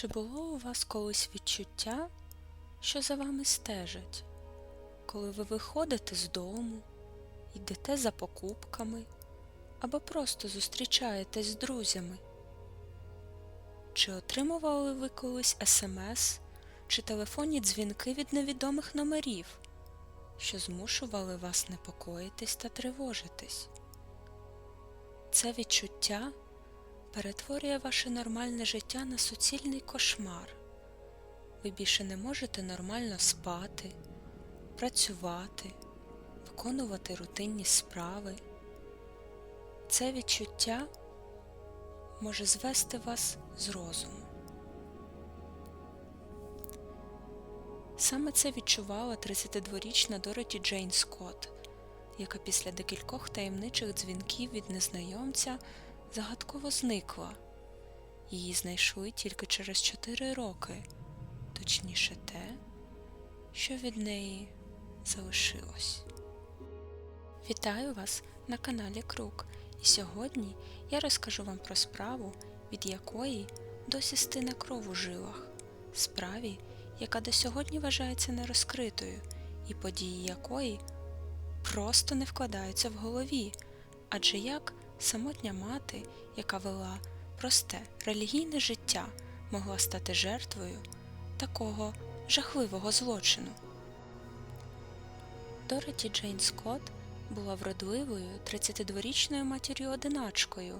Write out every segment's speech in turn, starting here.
Чи було у вас колись відчуття, що за вами стежать, коли ви виходите з дому, йдете за покупками або просто зустрічаєтесь з друзями? Чи отримували ви колись смс чи телефонні дзвінки від невідомих номерів, що змушували вас непокоїтись та тривожитись? Це відчуття перетворює ваше нормальне життя на суцільний кошмар. Ви більше не можете нормально спати, працювати, виконувати рутинні справи. Це відчуття може звести вас з розуму. Саме це відчувала 32-річна Дороті Джейн Скотт, яка після декількох таємничих дзвінків від незнайомця загадково зникла. Її знайшли тільки через 4 роки, точніше те, що від неї залишилось. Вітаю вас на каналі Крук, і сьогодні я розкажу вам про справу, від якої досі стине кров у жилах, справі, яка до сьогодні вважається нерозкритою, і події якої просто не вкладаються в голові, адже як самотня мати, яка вела просте релігійне життя, могла стати жертвою такого жахливого злочину. Дороті Джейн Скотт була вродливою 32-річною матір'ю-одиначкою,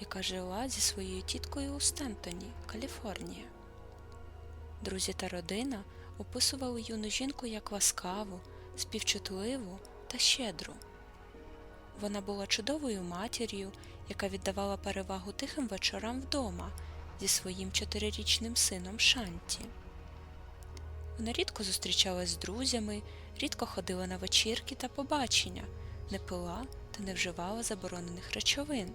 яка жила зі своєю тіткою у Стентоні, Каліфорнія. Друзі та родина описували юну жінку як ласкаву, співчутливу та щедру. Вона була чудовою матір'ю, яка віддавала перевагу тихим вечорам вдома зі своїм чотирирічним сином Шанті. Вона рідко зустрічалась з друзями, рідко ходила на вечірки та побачення, не пила та не вживала заборонених речовин.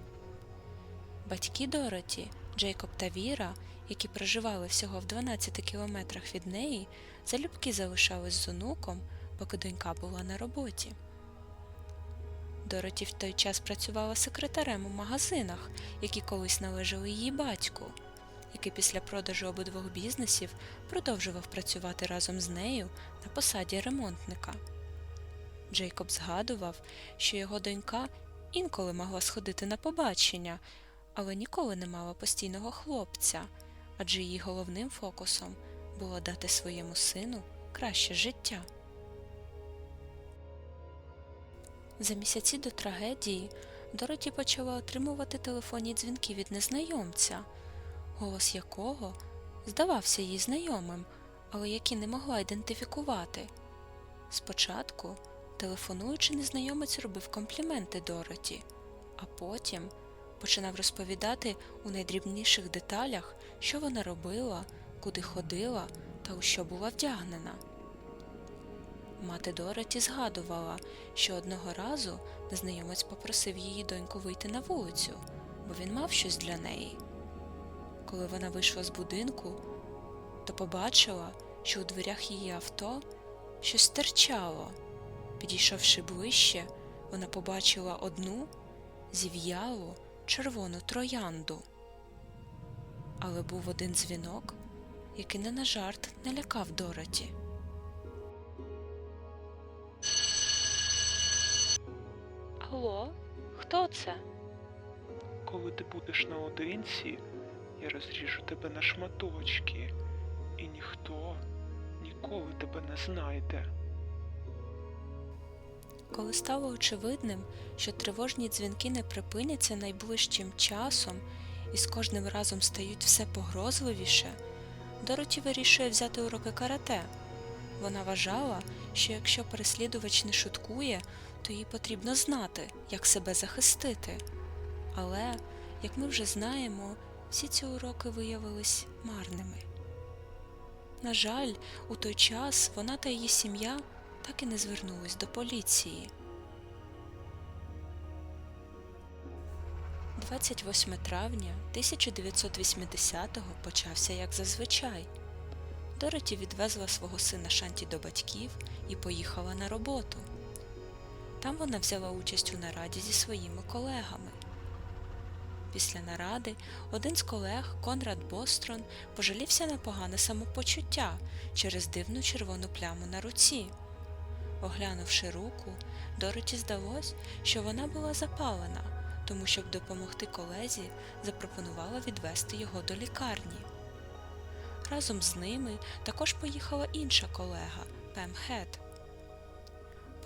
Батьки Дороті, Джейкоб та Віра, які проживали всього в 12 кілометрах від неї, залюбки залишались з онуком, поки донька була на роботі. Дороті в той час працювала секретарем у магазинах, які колись належали її батьку, який після продажу обидвох бізнесів продовжував працювати разом з нею на посаді ремонтника. Джейкоб згадував, що його донька інколи могла сходити на побачення, але ніколи не мала постійного хлопця, адже її головним фокусом було дати своєму сину краще життя. За місяці до трагедії Дороті почала отримувати телефонні дзвінки від незнайомця, голос якого здавався їй знайомим, але який не могла ідентифікувати. Спочатку, телефонуючи, незнайомець робив компліменти Дороті, а потім починав розповідати у найдрібніших деталях, що вона робила, куди ходила та у що була вдягнена. Мати Дороті згадувала, що одного разу незнайомець попросив її доньку вийти на вулицю, бо він мав щось для неї. Коли вона вийшла з будинку, то побачила, що у дверях її авто щось стирчало. Підійшовши ближче, вона побачила одну зів'ялу червону троянду. Але був один дзвінок, який не на жарт не лякав Дороті. Алло, хто це? Коли ти будеш наодинці, я розріжу тебе на шматочки, і ніхто ніколи тебе не знайде. Коли стало очевидним, що тривожні дзвінки не припиняться найближчим часом і з кожним разом стають все погрозливіше, Дороті вирішує взяти уроки карате. Вона вважала, що якщо переслідувач не шуткує, то їй потрібно знати, як себе захистити. Але, як ми вже знаємо, всі ці уроки виявились марними. На жаль, у той час вона та її сім'я так і не звернулись до поліції. 28 травня 1980-го почався як зазвичай. Дороті відвезла свого сина Шанті до батьків і поїхала на роботу. Там вона взяла участь у нараді зі своїми колегами. Після наради один з колег, Конрад Бострон, пожалівся на погане самопочуття через дивну червону пляму на руці. Оглянувши руку, Дороті здалось, що вона була запалена, тому щоб допомогти колезі, запропонувала відвести його до лікарні. Разом з ними також поїхала інша колега Пем Хед.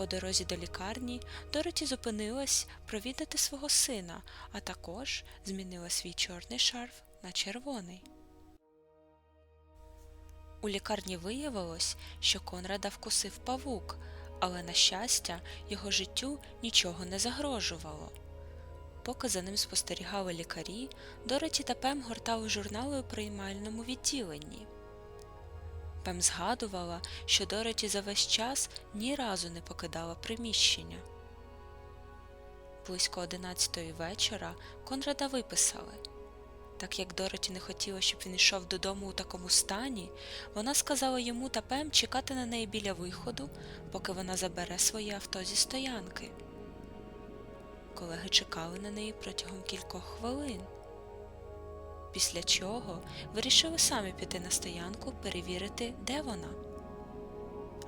По дорозі до лікарні Дороті зупинилась провідати свого сина, а також змінила свій чорний шарф на червоний. У лікарні виявилось, що Конрада вкусив павук, але, на щастя, його життю нічого не загрожувало. Поки за ним спостерігали лікарі, Дороті та Пем гортали журнали у приймальному відділенні. Пем згадувала, що Дороті за весь час ні разу не покидала приміщення. Близько одинадцятої вечора Конрада виписали. Так як Дороті не хотіла, щоб він йшов додому у такому стані, вона сказала йому та Пем чекати на неї біля виходу, поки вона забере своє авто зі стоянки. Колеги чекали на неї протягом кількох хвилин. Після чого вирішили самі піти на стоянку перевірити, де вона.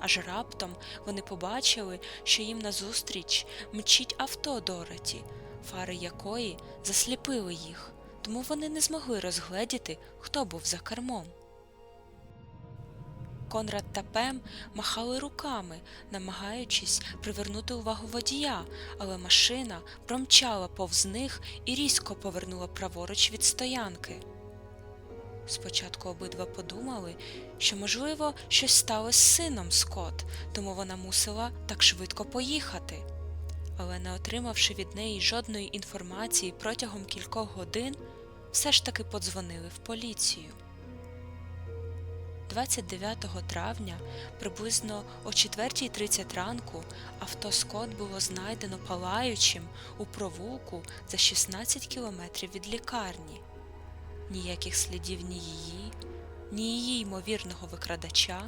Аж раптом вони побачили, що їм назустріч мчить авто Дороті, фари якої засліпили їх, тому вони не змогли розгледіти, хто був за кермом. Конрад та Пем махали руками, намагаючись привернути увагу водія, але машина промчала повз них і різко повернула праворуч від стоянки. Спочатку обидва подумали, що, можливо, щось сталося з сином Скотт, тому вона мусила так швидко поїхати. Але не отримавши від неї жодної інформації протягом кількох годин, все ж таки подзвонили в поліцію. 29 травня, приблизно о 4.30 ранку, авто Скотт було знайдено палаючим у провулку за 16 кілометрів від лікарні. Ніяких слідів ні її, ні її ймовірного викрадача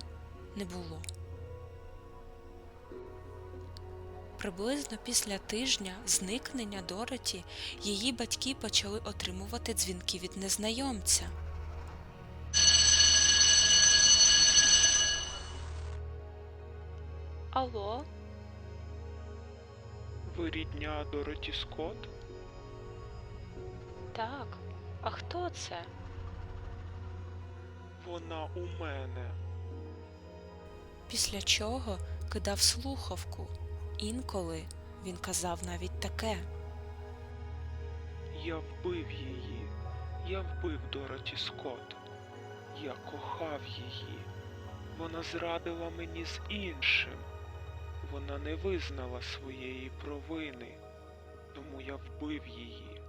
не було. Приблизно після тижня зникнення Дороті її батьки почали отримувати дзвінки від незнайомця. Алло, Ви рідня Дороті Скотт? так. А хто це? Вона у мене. Після чого кидав слухавку. Інколи він казав навіть таке. Я вбив її. Я вбив Дороті Скотт. Я кохав її. Вона зрадила мені з іншим. Вона не визнала своєї провини, тому я вбив її.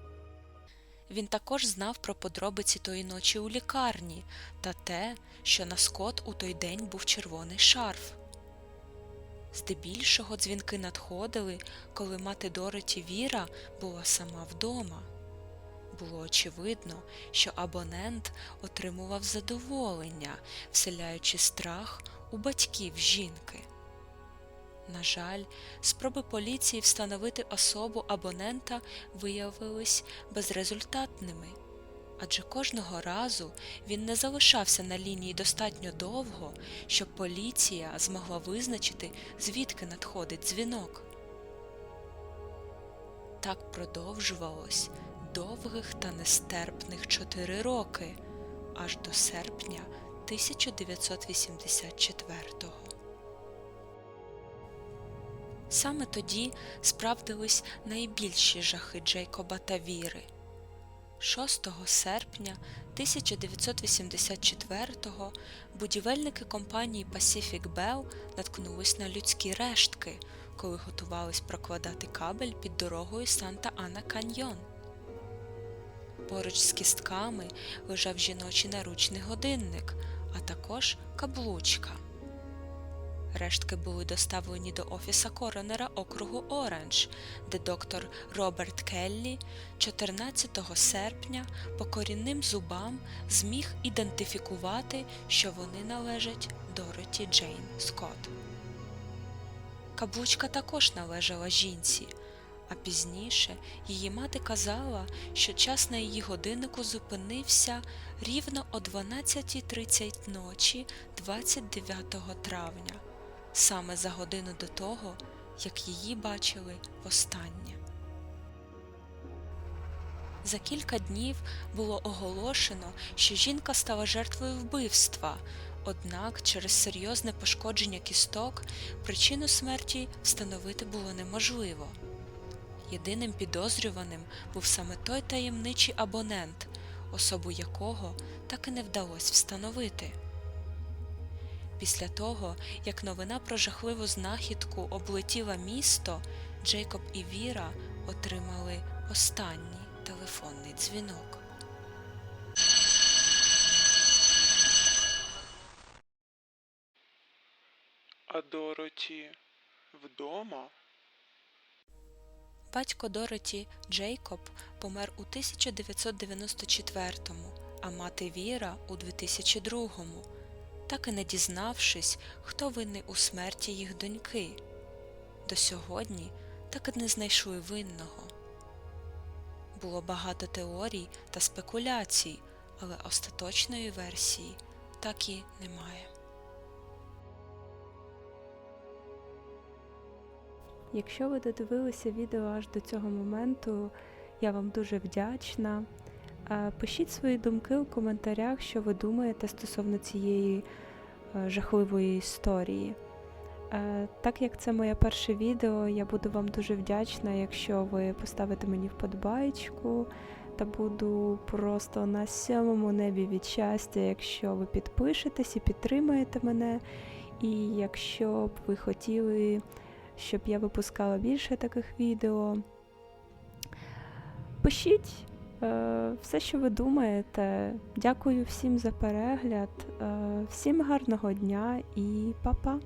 Він також знав про подробиці тої ночі у лікарні та те, що на Скот у той день був червоний шарф. Здебільшого дзвінки надходили, коли мати Дороті Віра була сама вдома. Було очевидно, що абонент отримував задоволення, вселяючи страх у батьків жінки. На жаль, спроби поліції встановити особу абонента виявились безрезультатними, адже кожного разу він не залишався на лінії достатньо довго, щоб поліція змогла визначити, звідки надходить дзвінок. Так продовжувалось довгих та нестерпних чотири роки, аж до серпня 1984-го. Саме тоді справдились найбільші жахи Джейкоба та Віри. 6 серпня 1984-го будівельники компанії Pacific Bell наткнулись на людські рештки, коли готувались прокладати кабель під дорогою Санта Ана Каньйон. Поруч з кістками лежав жіночий наручний годинник, а також каблучка. Рештки були доставлені до офіса коронера округу Оранж, де доктор Роберт Келлі 14 серпня по корінним зубам зміг ідентифікувати, що вони належать Дороті Джейн Скотт. Каблучка також належала жінці, А пізніше її мати казала, що час на її годиннику зупинився рівно о 12.30 ночі 29 травня, саме за годину до того, як її бачили востаннє. За кілька днів було оголошено, що жінка стала жертвою вбивства, однак через серйозне пошкодження кісток причину смерті встановити було неможливо. Єдиним підозрюваним був саме той таємничий абонент, особу якого так і не вдалося встановити. Після того, як новина про жахливу знахідку облетіла місто, Джейкоб і Віра отримали останній телефонний дзвінок. А Дороті вдома? Батько Дороті Джейкоб помер у 1994-му, а мати Віра у 2002-му, так і не дізнавшись, хто винний у смерті їх доньки. До сьогодні так і не знайшли винного. Було багато теорій та спекуляцій, але остаточної версії так і немає. Якщо ви додивилися відео аж до цього моменту, я вам дуже вдячна. Пишіть свої думки у коментарях, що ви думаєте стосовно цієї е, жахливої історії. Е, Так як це моє перше відео, я буду вам дуже вдячна, якщо ви поставите мені вподобаєчку, та буду просто на сьомому небі від щастя, якщо ви підпишетесь і підтримаєте мене. І якщо б ви хотіли щоб я випускала більше таких відео. Пишіть все, що ви думаєте. Дякую всім за перегляд, е, всім гарного дня і па-па!